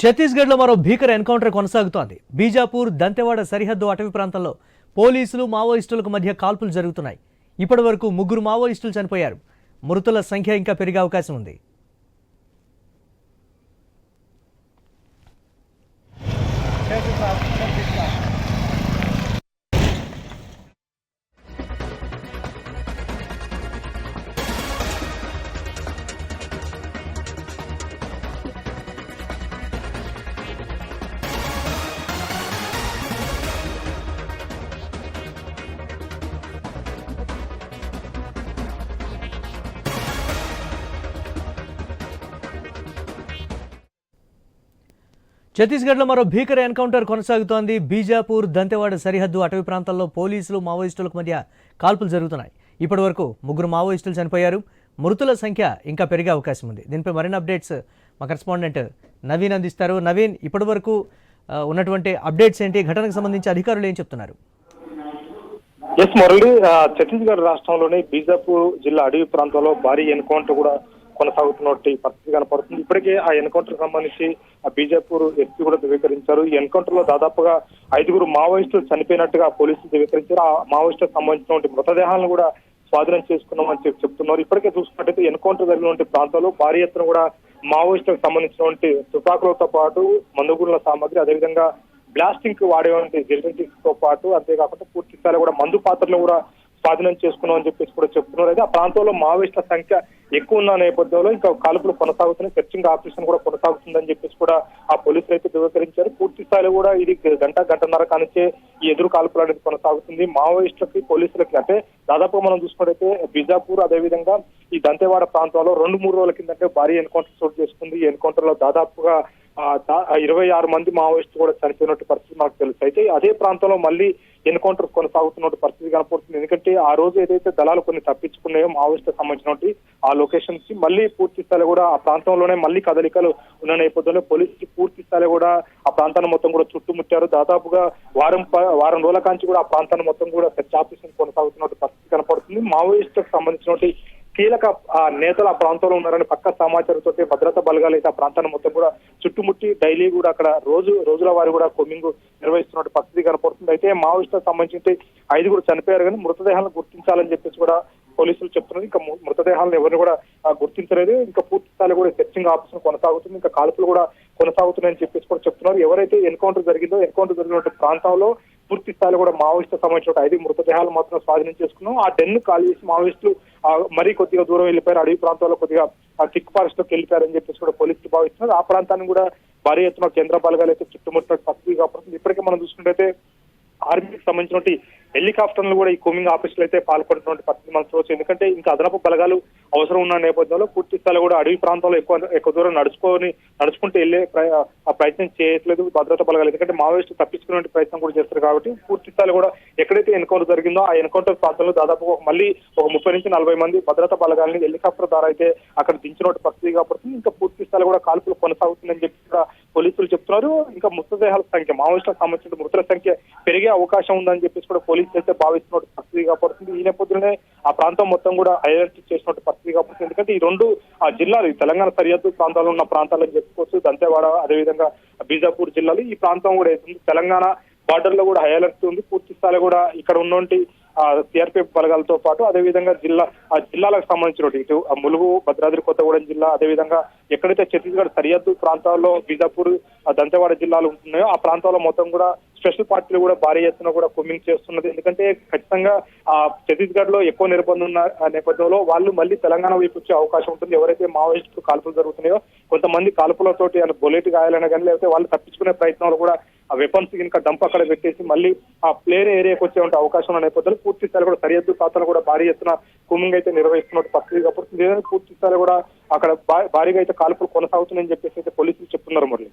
ఛత్తీస్గఢ్లో మరో భీకర ఎన్కౌంటర్ కొనసాగుతోంది. బీజాపూర్ దంతెవాడ సరిహద్దు అటవీ ప్రాంతంలో పోలీసులు మావోయిస్టులకు మధ్య కాల్పులు జరుగుతున్నాయి. ఇప్పటి వరకు ముగ్గురు మావోయిస్టులు చనిపోయారు. మృతుల సంఖ్య ఇంకా పెరిగే అవకాశం ఉంది. ఛత్తీస్గఢ్లో మరో భీకర ఎన్కౌంటర్ కొనసాగుతోంది. బీజాపూర్ దంతెవాడ సరిహద్దు అటవీ ప్రాంతాల్లో పోలీసులు మావోయిస్టులకు మధ్య కాల్పులు జరుగుతున్నాయి. ఇప్పటి వరకు ముగ్గురు మావోయిస్టులు చనిపోయారు. మృతుల సంఖ్య ఇంకా పెరిగే అవకాశం ఉంది. దీనిపై మరిన్ని అప్డేట్స్ మా కరెస్పాండెంట్ నవీన్ అందిస్తారు. నవీన్ ఇప్పటి వరకు ఉన్నటువంటి అప్డేట్స్ ఏంటి? ఘటనకు సంబంధించి అధికారులు ఏం చెప్తున్నారు? ఎస్ మురళి ఛత్తీస్గఢ్ రాష్ట్రంలోని బీజాపూర్ జిల్లా అడవి ప్రాంతంలో భారీ ఎన్కౌంటర్ కూడా కొనసాగుతున్నట్టు పరిస్థితి కనపడుతుంది. ఇప్పటికే ఆ ఎన్కౌంటర్ సంబంధించి ఆ బీజాపూర్ ఎస్పీ కూడా ధృవీకరించారు. ఈ ఎన్కౌంటర్లో దాదాపుగా ఐదుగురు మావోయిస్టులు చనిపోయినట్టుగా పోలీసులు ధృవీకరించారు. ఆ మావోయిస్టులకు సంబంధించినటువంటి మృతదేహాలను కూడా స్వాధీనం చేసుకున్నామని చెప్పి చెప్తున్నారు. ఇప్పటికే చూసుకున్నట్టయితే ఎన్కౌంటర్ జరిగినటువంటి ప్రాంతాల్లో భారీ ఎత్తున కూడా మావోయిస్టులకు సంబంధించినటువంటి తుపాకులతో పాటు మందుగురుల సామాగ్రి అదేవిధంగా బ్లాస్టింగ్కి వాడేటువంటి జెనెటిక్స్తో పాటు అంతేకాకుండా పూర్తి స్థాయిలో కూడా మందు పాత్రలు కూడా స్వాధీనం చేసుకున్నామని చెప్పేసి కూడా చెప్తున్నారు. అయితే ఆ ప్రాంతంలో మావోయిస్టుల సంఖ్య ఎక్కువ ఉన్న నేపథ్యంలో ఇంకా కాల్పులు కొనసాగుతున్నాయి. సెర్చింగ్ ఆపరేషన్ కూడా కొనసాగుతుందని చెప్పేసి కూడా ఆ పోలీసులు అయితే ధృవీకరించారు. పూర్తి స్థాయిలో కూడా ఇది గంట గంటన్నర కానిచ్చే ఈ ఎదురు కాల్పులు అనేది కొనసాగుతుంది. మావోయిస్టులకి పోలీసులకి అంటే దాదాపు మనం చూసుకున్నట్టయితే బిజాపూర్ అదేవిధంగా ఈ దంతేవాడ ప్రాంతంలో రెండు మూడు రోజుల కిందంటే భారీ ఎన్కౌంటర్ చోటు చేసుకుంది. ఈ ఎన్కౌంటర్లో దాదాపుగా ఇరవై ఆరు మంది మావోయిస్టులు కూడా చనిపోయినట్టు పరిస్థితి నాకు తెలుసు. అయితే అదే ప్రాంతంలో మళ్ళీ ఎన్కౌంటర్ కొనసాగుతున్నట్టు పరిస్థితి కనపడుతుంది. ఎందుకంటే ఆ రోజు ఏదైతే దళాలు కొన్ని తప్పించుకున్నాయో మావోయిస్టులకు సంబంధించినటువంటి ఆ లొకేషన్కి మళ్ళీ పూర్తి స్థాయిలో కూడా ఆ ప్రాంతంలోనే మళ్ళీ కదలికలు ఉన్న నేపథ్యంలో పోలీసులు పూర్తి స్థాయిలో కూడా ఆ ప్రాంతాన్ని మొత్తం కూడా చుట్టుముట్టారు. దాదాపుగా వారం ప- వారం రోజుల కాంచి కూడా ఆ ప్రాంతాన్ని మొత్తం కూడా సెర్చ్ ఆపరేషన్ కొనసాగుతున్నట్టు పరిస్థితి కనపడుతుంది. మావోయిస్టులకు సంబంధించినటువంటి కీలక ఆ నేతలు ఆ ప్రాంతంలో ఉన్నారని పక్క సమాచారంతో భద్రతా బలగాలు అయితే ఆ ప్రాంతాన్ని మొత్తం కూడా చుట్టుముట్టి డైలీ కూడా అక్కడ రోజు రోజుల వారి కూడా కొమ్మింగ్ నిర్వహిస్తున్నట్టు పరిస్థితి కనపడుతుంది. అయితే మావోయిస్టులకు సంబంధించి ఐదుగురు చనిపోయారు కానీ మృతదేహాలను గుర్తించాలని చెప్పేసి కూడా పోలీసులు చెప్తున్నారు. ఇంకా మృతదేహాలను ఎవరిని కూడా గుర్తించలేదు. ఇంకా పూర్తి స్థాయిలో కూడా సెర్చింగ్ ఆపరేషన్ కొనసాగుతుంది. ఇంకా కాల్పులు కూడా కొనసాగుతున్నాయని చెప్పేసి కూడా చెప్తున్నారు. ఎవరైతే ఎన్కౌంటర్ జరిగిందో ఎన్కౌంటర్ జరిగినటువంటి ప్రాంతంలో పూర్తి స్థాయిలో కూడా మావోయిస్టు సంబంధించిన ఐదు మృతదేహాలు మాత్రం స్వాధీనం చేసుకున్నాం. ఆ డెన్ కాల్ చేసి మావోయిస్టులు మరీ కొద్దిగా దూరం వెళ్ళిపోయారు. అడవి ప్రాంతాల్లో కొద్దిగా సిక్ థిక్ ఫారెస్ట్లోకి వెళ్ళిపోయారని చెప్పేసి కూడా పోలీసులు భావిస్తున్నారు. ఆ ప్రాంతాన్ని కూడా భారీ ఎత్తున కేంద్ర బలగాలు అయితే చుట్టుముట్టినట్టు పరిస్థితి కాబట్టి ఇప్పటికే మనం చూసుకుంటే ఆర్మీకి సంబంధించినటువంటి హెలికాప్టర్లు కూడా ఈ కోమింగ్ ఆఫీసులు అయితే పాల్గొంటున్నటువంటి పరిస్థితి మనం చూడవచ్చు. ఎందుకంటే ఇంకా అదనపు బలగాలు అవసరం ఉన్న నేపథ్యంలో పూర్తి స్థాయిలో కూడా అడవి ప్రాంతంలో ఎక్కువ ఎక్కువ దూరం నడుచుకొని నడుచుకుంటూ వెళ్ళే ఆ ప్రయత్నం చేయట్లేదు భద్రతా బలగాలు. ఎందుకంటే మావోయిస్టు తప్పించుకునే ప్రయత్నం కూడా చేస్తారు కాబట్టి పూర్తి స్థాయిలో కూడా ఎక్కడైతే ఎన్కౌంటర్ జరిగిందో ఆ ఎన్కౌంటర్ ప్రాంతంలో దాదాపు మళ్ళీ ఒక ముప్పై నుంచి నలభై మంది భద్రతా బలగాలని హెలికాప్టర్ ద్వారా అయితే అక్కడ దించినట్టు పరిస్థితి కాబట్టి ఇంకా పూర్తి స్థాయిలో కూడా కాల్పులు కొనసాగుతుందని చెప్పి కూడా పోలీసులు చెప్తున్నారు. ఇంకా మృతదేహాల సంఖ్య మావోయిస్టులకు సంబంధించిన మృతుల సంఖ్య పెరిగే అవకాశం ఉందని చెప్పేసి కూడా పోలీసులు అయితే భావిస్తున్నట్టు పరిస్థితి కాబడుతుంది ఈ నేపథ్యంలోనే ఆ ప్రాంతం మొత్తం కూడా అలర్ట్ చేసినట్టు పరిస్థితి కాబడుతుంది ఎందుకంటే ఈ రెండు ఆ జిల్లాలు ఈ తెలంగాణ సరిహద్దు ప్రాంతాల్లో ఉన్న ప్రాంతాలని చెప్పుకోవచ్చు. దంతేవాడ అదేవిధంగా బీజాపూర్ జిల్లాలు ఈ ప్రాంతం కూడా తెలంగాణ బార్డర్లో కూడా హై అలర్ట్ ఉంది పూర్తి స్థాయిలో కూడా ఇక్కడ ఉన్నటువంటి సిఆర్పిఎఫ్ బలగాలతో పాటు అదేవిధంగా జిల్లా ఆ జిల్లాలకు సంబంధించిన ఇటు ఆ ములుగు భద్రాద్రి కొత్తగూడెం జిల్లా అదేవిధంగా ఎక్కడైతే ఛత్తీస్గఢ్ సరిహద్దు ప్రాంతాల్లో బీజాపూర్ ఆ దంతెవాడ జిల్లాలు ఉంటున్నాయో ఆ ప్రాంతాల్లో మొత్తం కూడా స్పెషల్ పార్టీలు కూడా భారీ ఎత్తున కూడా కుమ్మింగ్ చేస్తున్నది. ఎందుకంటే ఖచ్చితంగా ఆ ఛత్తీస్గఢ్లో ఎక్కువ నిర్బంధం ఉన్న నేపథ్యంలో వాళ్ళు మళ్ళీ తెలంగాణ వైపు వచ్చే అవకాశం ఉంటుంది. ఎవరైతే మావోయిస్టులు కాల్పులు జరుగుతున్నాయో కొంతమంది కాల్పులతోటి అని బొలెట్ గాయాలైనా కానీ లేకపోతే వాళ్ళు తప్పించుకునే ప్రయత్నాలు కూడా ఆ వెపన్స్ ఇంకా డంప్ అక్కడ పెట్టేసి మళ్ళీ ఆ ప్లేన్ ఏరియాకి వచ్చే ఉంటే అవకాశం ఉన్న నేపథ్యంలో పూర్తి స్థాయిలో కూడా సరిహద్దు ప్రాంతాలు కూడా భారీ ఎత్తున కుమింగ్ అయితే నిర్వహిస్తున్నట్టు పరిస్థితి. కాబట్టి పూర్తి స్థాయిలో కూడా అక్కడ భారీగా అయితే కాల్పులు కొనసాగుతున్నాయని చెప్పేసి అయితే పోలీసులు చెప్తున్నారు మురళి.